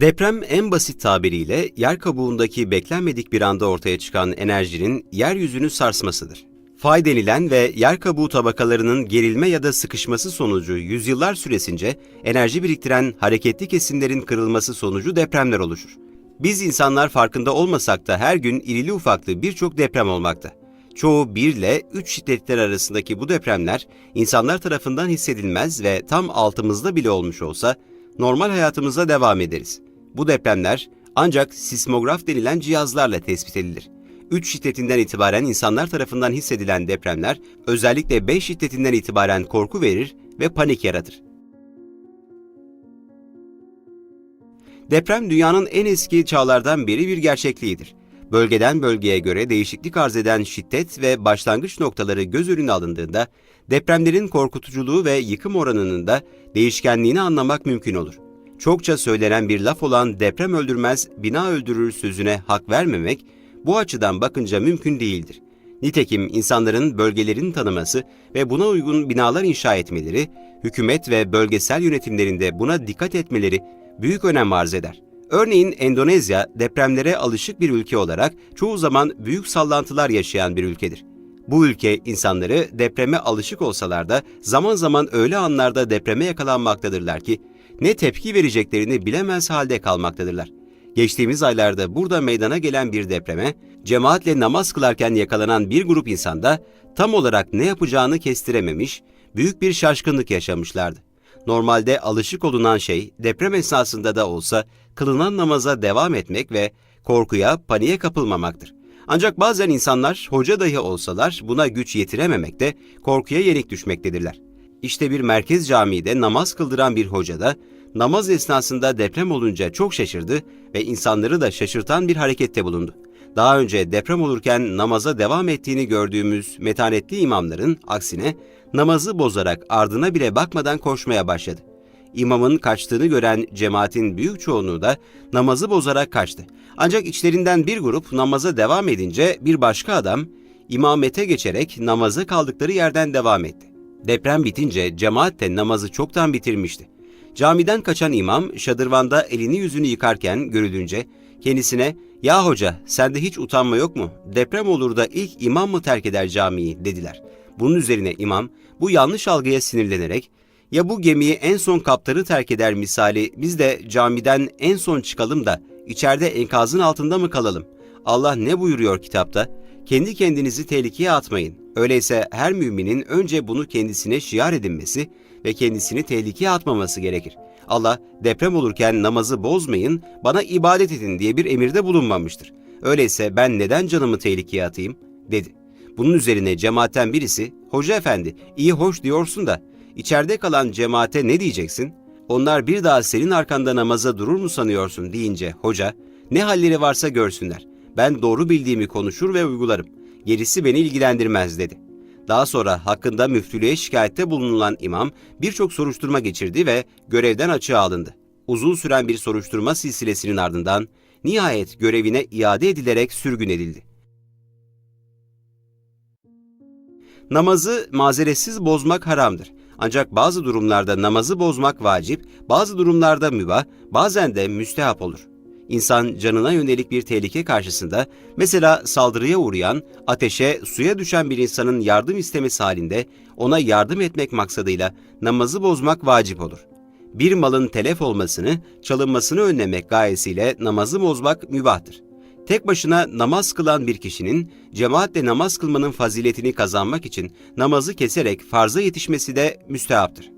Deprem en basit tabiriyle yer kabuğundaki beklenmedik bir anda ortaya çıkan enerjinin yeryüzünü sarsmasıdır. Fay denilen ve yer kabuğu tabakalarının gerilme ya da sıkışması sonucu yüzyıllar süresince enerji biriktiren hareketli kesimlerin kırılması sonucu depremler oluşur. Biz insanlar farkında olmasak da her gün irili ufaklı birçok deprem olmakta. Çoğu 1 ile 3 şiddetler arasındaki bu depremler insanlar tarafından hissedilmez ve tam altımızda bile olmuş olsa normal hayatımıza devam ederiz. Bu depremler ancak sismograf denilen cihazlarla tespit edilir. 3 şiddetinden itibaren insanlar tarafından hissedilen depremler özellikle 5 şiddetinden itibaren korku verir ve panik yaratır. Deprem dünyanın en eski çağlardan beri bir gerçekliğidir. Bölgeden bölgeye göre değişiklik arz eden şiddet ve başlangıç noktaları göz önüne alındığında depremlerin korkutuculuğu ve yıkım oranının da değişkenliğini anlamak mümkün olur. Çokça söylenen bir laf olan deprem öldürmez, bina öldürür sözüne hak vermemek bu açıdan bakınca mümkün değildir. Nitekim insanların bölgelerini tanıması ve buna uygun binalar inşa etmeleri, hükümet ve bölgesel yönetimlerinde buna dikkat etmeleri büyük önem arz eder. Örneğin Endonezya depremlere alışık bir ülke olarak çoğu zaman büyük sallantılar yaşayan bir ülkedir. Bu ülke insanları depreme alışık olsalar da zaman zaman öyle anlarda depreme yakalanmaktadırlar ki ne tepki vereceklerini bilemez halde kalmaktadırlar. Geçtiğimiz aylarda burada meydana gelen bir depreme, cemaatle namaz kılarken yakalanan bir grup insanda tam olarak ne yapacağını kestirememiş, büyük bir şaşkınlık yaşamışlardı. Normalde alışık olunan şey deprem esnasında da olsa kılınan namaza devam etmek ve korkuya, paniğe kapılmamaktır. Ancak bazen insanlar hoca dahi olsalar buna güç yetirememekte, korkuya yenik düşmektedirler. İşte bir merkez camide namaz kıldıran bir hoca da namaz esnasında deprem olunca çok şaşırdı ve insanları da şaşırtan bir harekette bulundu. Daha önce deprem olurken namaza devam ettiğini gördüğümüz metanetli imamların aksine namazı bozarak ardına bile bakmadan koşmaya başladı. İmamın kaçtığını gören cemaatin büyük çoğunluğu da namazı bozarak kaçtı. Ancak içlerinden bir grup namaza devam edince bir başka adam imamete geçerek namaza kaldıkları yerden devam etti. Deprem bitince cemaat de namazı çoktan bitirmişti. Camiden kaçan imam şadırvanda elini yüzünü yıkarken görülünce kendisine ''Ya hoca sende hiç utanma yok mu? Deprem olur da ilk imam mı terk eder camiyi?'' dediler. Bunun üzerine imam bu yanlış algıya sinirlenerek ''Ya bu gemiyi en son kaptanı terk eder misali biz de camiden en son çıkalım da içeride enkazın altında mı kalalım? Allah ne buyuruyor kitapta? Kendi kendinizi tehlikeye atmayın. Öyleyse her müminin önce bunu kendisine şiar edinmesi ve kendisini tehlikeye atmaması gerekir. Allah deprem olurken namazı bozmayın, bana ibadet edin diye bir emirde bulunmamıştır. Öyleyse ben neden canımı tehlikeye atayım? dedi. Bunun üzerine cemaatten birisi, hoca efendi iyi hoş diyorsun da içeride kalan cemaate ne diyeceksin? Onlar bir daha senin arkanda namaza durur mu sanıyorsun deyince hoca, ne halleri varsa görsünler. Ben doğru bildiğimi konuşur ve uygularım. Gerisi beni ilgilendirmez dedi. Daha sonra hakkında müftülüğe şikayette bulunulan imam birçok soruşturma geçirdi ve görevden açığa alındı. Uzun süren bir soruşturma silsilesinin ardından nihayet görevine iade edilerek sürgün edildi. Namazı mazeretsiz bozmak haramdır. Ancak bazı durumlarda namazı bozmak vacip, bazı durumlarda mübah, bazen de müstehap olur. İnsan canına yönelik bir tehlike karşısında mesela saldırıya uğrayan, ateşe, suya düşen bir insanın yardım istemesi halinde ona yardım etmek maksadıyla namazı bozmak vacip olur. Bir malın telef olmasını, çalınmasını önlemek gayesiyle namazı bozmak mübahtır. Tek başına namaz kılan bir kişinin cemaatle namaz kılmanın faziletini kazanmak için namazı keserek farza yetişmesi de müstehaptır.